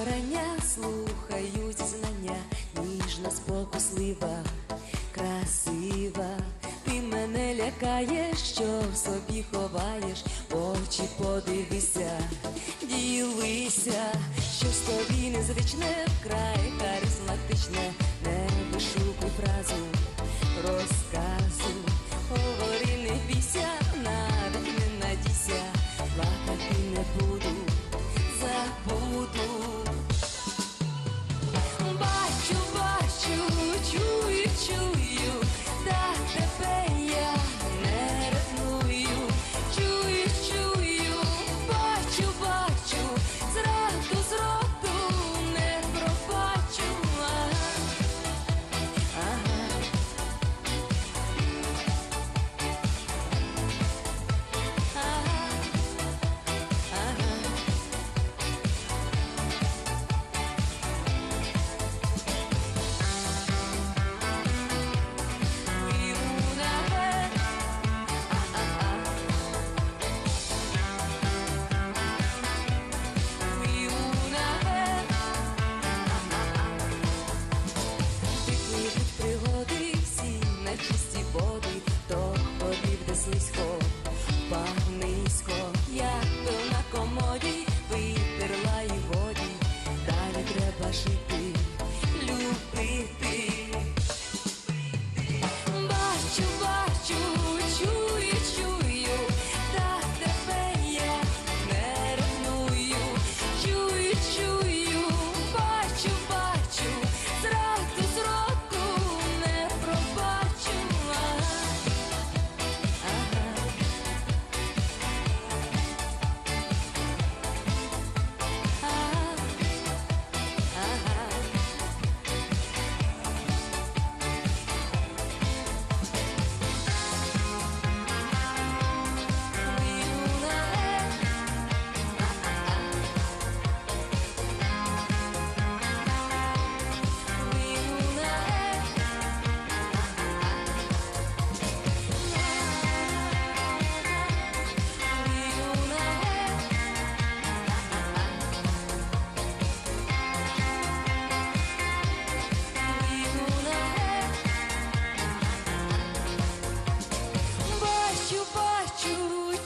порання слухають знання, ніжна, спокуслива, красива, ти мене лякаєш, що в собі ховаєш, очі подивися, ділися, що з тобі незвичне, вкрай харизматичне, не вишукуй фразу, розказу.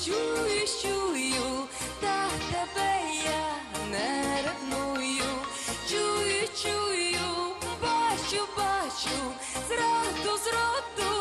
чую, чую, та тебе я не ревную, чую, чую, бачу, бачу, зраду, зроду.